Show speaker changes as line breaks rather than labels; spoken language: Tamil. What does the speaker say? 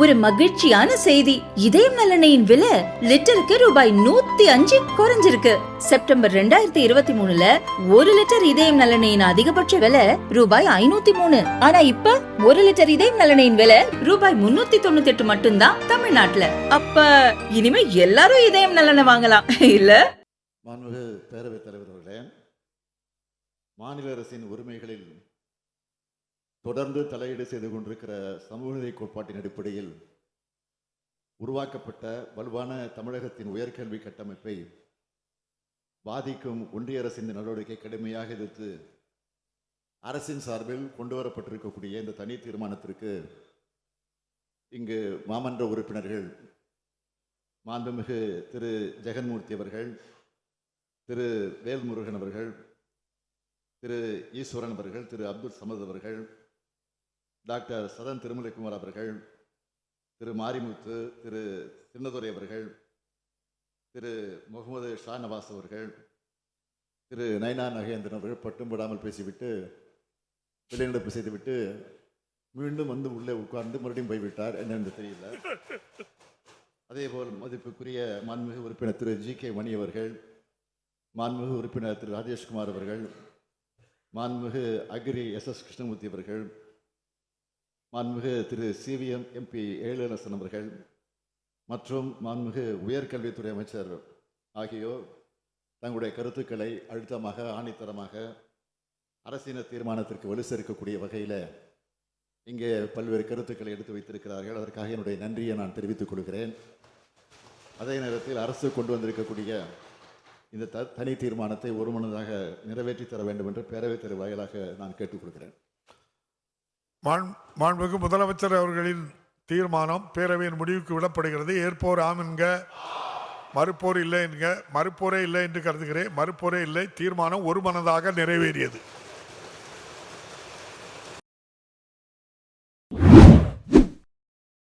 ஒரு மகிழ்ச்சியான செய்தி. இதயம் நலனையின் விலை லிட்டருக்கு ரூபாய் நூத்தி அஞ்சு குறைஞ்சிருக்கு. செப்டம்பர் ரெண்டாயிரத்தி இருபத்தி மூணுல ஒரு லிட்டர் இதயம் நலனையின் அதிகபட்ச விலை ரூபாய் ஐநூத்தி மூணு. ஆனா இப்ப ஒரு லிட்டர் இதயம் நலனையின் விலை ரூபாய் முன்னூத்தி தொண்ணூத்தி எட்டு மட்டும்தான் தமிழ்நாட்டுல. அப்ப இனிமே எல்லாரும் இதயம் நலனை வாங்கலாம். இல்ல?
மாண்புமிகு பேரவைத் தலைவர் அவர்களே மாநில அரசின் உரிமைகளில் தொடர்ந்து தலையீடு செய்து கொண்டிருக்கிற சமூக நீதி கோட்பாட்டின் அடிப்படையில் உருவாக்கப்பட்ட வலுவான தமிழகத்தின் உயர்கல்வி கட்டமைப்பை பாதிக்கும் ஒன்றிய அரசின் நடவடிக்கை கடுமையாக எதிர்த்து அரசின் சார்பில் கொண்டு வரப்பட்டிருக்கக்கூடிய இந்த தனி தீர்மானத்திற்கு இங்கு மாமன்ற உறுப்பினர்கள் மாண்புமிகு திரு ஜெகன்மூர்த்தி அவர்கள் திரு வேல்முருகன் அவர்கள் திரு ஈஸ்வரன் அவர்கள் திரு அப்துல் சமத் அவர்கள் டாக்டர் சதன் திருமலைக்குமார் அவர்கள் திரு மாரிமுத்து திரு சின்னதுரை அவர்கள் திரு முகமது ஷா நவாஸ் அவர்கள் திரு நயனா நகேந்திரன் அவர்கள் பட்டும் படாமல் பேசிவிட்டு வெளிநடப்பு செய்துவிட்டு மீண்டும் வந்து உள்ளே உட்கார்ந்து மறுபடியும் போய்விட்டார் என்னென்று தெரியல. அதேபோல் மதிப்புக்குரிய மாண்புமிகு உறுப்பினர் திரு ஜி கே மணி அவர்கள் மாண்புமிகு உறுப்பினர் திரு ராஜேஷ்குமார் அவர்கள் மாண்புமிகு அக்ரி எஸ் எஸ் கிருஷ்ணமூர்த்தி அவர்கள் மாண்புமிகு திரு சிவிஎம் எம்பி ஏழுநரசன் அவர்கள் மற்றும் மாண்புமிகு உயர்கல்வித்துறை அமைச்சர் ஆகியோர் தங்களுடைய கருத்துக்களை அழுத்தமாக ஆணித்தரமாக அரசின தீர்மானத்திற்கு வலு சேர்க்கக்கூடிய வகையில் இங்கே பல்வேறு கருத்துக்களை எடுத்து வைத்திருக்கிறார்கள். அதற்காக என்னுடைய நன்றியை நான் தெரிவித்துக் கொள்கிறேன். அதே நேரத்தில் அரசு கொண்டு வந்திருக்கக்கூடிய இந்த த தனி தீர்மானத்தை ஒருமனதாக நிறைவேற்றி தர வேண்டும் என்று பேரவைத் தேர்வு வாயிலாக நான் கேட்டுக்கொள்கிறேன்
மாண்- மாண்புமிகு முதலமைச்சர் அவர்களின் தீர்மானம் பேரவையின் முடிவுக்கு விடப்படுகிறது. ஏற்போர் ஆம் என்க மறுப்போர் இல்லை என்க மறுப்போரே இல்லை என்று கருதுகிறேன். மறுப்போரே இல்லை தீர்மானம் ஒரு மனதாக நிறைவேறியது.